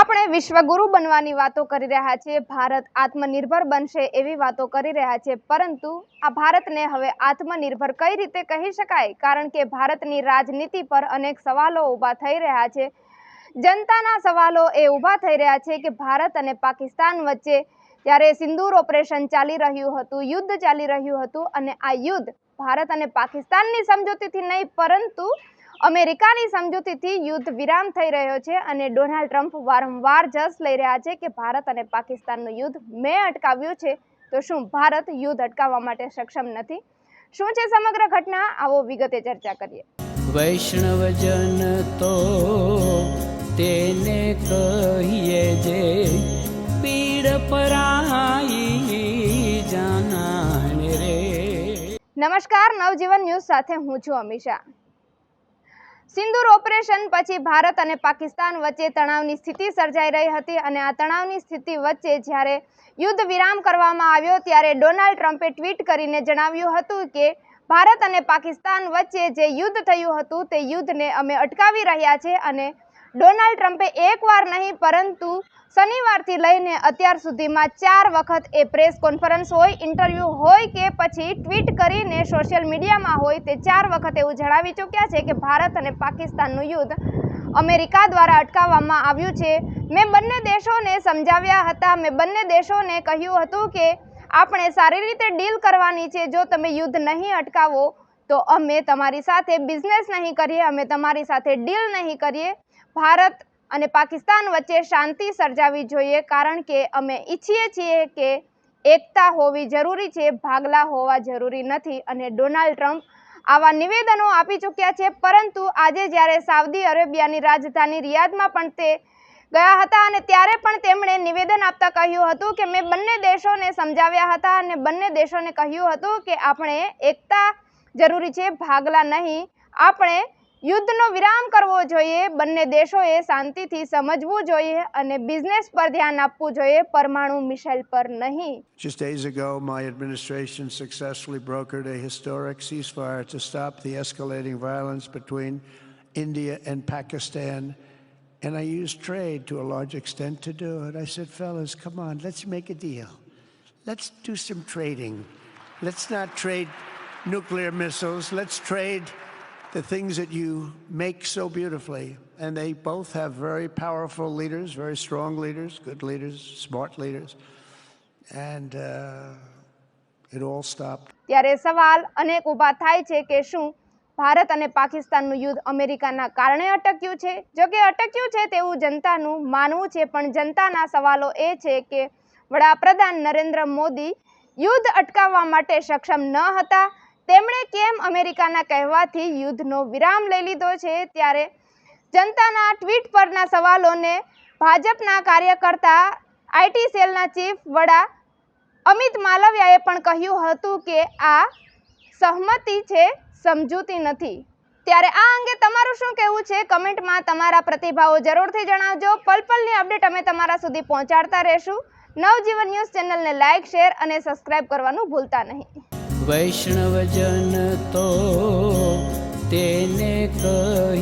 આપણે વિશ્વગુરુ બનવાની વાતો કરી રહ્યા છીએ, ભારત આત્મનિર્ભર બનશે એવી વાતો કરી રહ્યા છે પરંતુ આ ભારતને હવે આત્મનિર્ભર કઈ રીતે કહી શકાય? કારણ કે ભારતની રાજનીતિ પર અનેક સવાલો ઊભા થઈ રહ્યા છે. જનતાના સવાલો એ ઊભા થઈ રહ્યા છે કે ભારત અને પાકિસ્તાન વચ્ચે જ્યારે સિંદૂર ઓપરેશન ચાલી રહ્યું હતું, યુદ્ધ ચાલી રહ્યું હતું અને આ યુદ્ધ ભારત અને પાકિસ્તાનની સમજૂતીથી નહીં, પરંતુ અમેરિકાની સમજૂતીથી યુદ્ધ વિરામ થઈ રહ્યો છે અને ડોનાલ્ડ ટ્રમ્પ વારંવાર જસ લઈ રહ્યા છે કે ભારત અને પાકિસ્તાનનું યુદ્ધ મેં અટકાવ્યું છે તો શું ભારત યુદ્ધ અટકાવવા માટે સક્ષમ નથી? શું છે સમગ્ર ઘટના? આવો વિગતે ચર્ચા કરીએ. વૈષ્ણવજન તો તેને કહીએ જે પીડ પરાઈ જાના રે. નમસ્કાર નવજીવન ન્યૂઝ સાથે હું છું અમીષા. સિંદૂર ઓપરેશન પછી ભારત અને પાકિસ્તાન વચ્ચે તણાવની સ્થિતિ સર્જાઈ રહી હતી અને આ તણાવની સ્થિતિ વચ્ચે જ્યારે યુદ્ધ વિરામ કરવામાં આવ્યો ત્યારે ડોનાલ્ડ ટ્રમ્પે ટ્વીટ કરીને જણાવ્યું હતું કે ભારત અને પાકિસ્તાન વચ્ચે જે યુદ્ધ થયું હતું તે યુદ્ધને અમે અટકાવી રહ્યા છે અને ડોનાલ્ડ ટ્રમ્પે એકવાર નહીં, પરંતુ શનિવારથી લઈને અત્યાર સુધીમાં ચાર વખત એ પ્રેસ કોન્ફરન્સ હોય, ઇન્ટરવ્યૂ હોય કે પછી ટ્વીટ કરીને સોશિયલ મીડિયામાં હોય, તે ચાર વખત એવું જણાવી ચૂક્યા છે કે ભારત અને પાકિસ્તાનનું યુદ્ધ અમેરિકા દ્વારા અટકાવવામાં આવ્યું છે. મેં બંને દેશોને સમજાવ્યા હતા. મેં બંને દેશોને કહ્યું હતું કે આપણે સારી રીતે ડીલ કરવાની છે. જો તમે યુદ્ધ નહીં અટકાવો તો અમે તમારી સાથે બિઝનેસ નહીં કરીએ, અમે તમારી સાથે ડીલ નહીં કરીએ. ભારત અને પાકિસ્તાન વચ્ચે શાંતિ સર્જાવી જોઈએ, કારણ કે અમે ઈચ્છીએ છીએ કે એકતા હોવી જરૂરી છે, ભાગલા હોવા જરૂરી નથી અને ડોનાલ્ડ ટ્રમ્પ આવા નિવેદનો આપી ચૂક્યા છે. પરંતુ આજે જ્યારે સાઉદી અરેબિયાની રાજધાની રિયાદમાં પણ તે ગયા હતા અને ત્યારે પણ તેમણે નિવેદન આપતા કહ્યું હતું કે, મેં બંને દેશોને સમજાવ્યા હતા અને બંને દેશોને કહ્યું હતું કે, આપણે એકતા જરૂરી છે ભાગલા નહીં આપણે યુદ્ધનો વિરામ કરવો જોઈએ બંને દેશોએ શાંતિથી સમજવું જોઈએ અને બિઝનેસ પર ધ્યાન આપવું જોઈએ પરમાણુ મિસાઇલ પર નહીં Just days ago, my administration successfully brokered a historic ceasefire to stop the escalating violence between India and Pakistan. And I used trade to a large extent to do it. I said, fellas, come on, let's make a deal. Let's do some trading. Let's not trade nuclear missiles. Let's trade the things that you make so beautifully. And they both have very powerful leaders, very strong leaders, good leaders, smart leaders. And uh, it all stopped. ત્યારે સવાલ અનેક ઊભા થાય છે કે શું ભારત અને પાકિસ્તાનનું યુદ્ધ અમેરિકાના કારણે અટક્યું છે જો કે અટક્યું છે તેવું જનતાનું માનવું છે પણ જનતાના સવાલો એ છે કે વડાપ્રધાન નરેન્દ્ર મોદી યુદ્ધ અટકાવવા માટે સક્ષમ ન હતા તેમણે કેમ અમેરિકાના કહેવાથી યુદ્ધનો વિરામ લઈ લીધો છે? ત્યારે જનતાના ટ્વીટ પરના સવાલોને ભાજપના કાર્યકર્તા આઈટી સેલના ચીફ વડા અમિત માલવિયાએ પણ કહ્યું હતું કે આ સહમતિ છે, સમજૂતી નથી. ત્યારે આ અંગે તમારું શું કહેવું છે? કમેન્ટમાં તમારા પ્રતિભાવો જરૂરથી જણાવજો. પલપલની અપડેટ અમે તમારા સુધી પહોંચાડતા રહેશું. નવજીવન ન્યૂઝ ચેનલને લાઇક, શેર અને સબસ્ક્રાઇબ કરવાનું ભૂલતા નહીં. વૈષ્ણવજન તો તેને કહીએ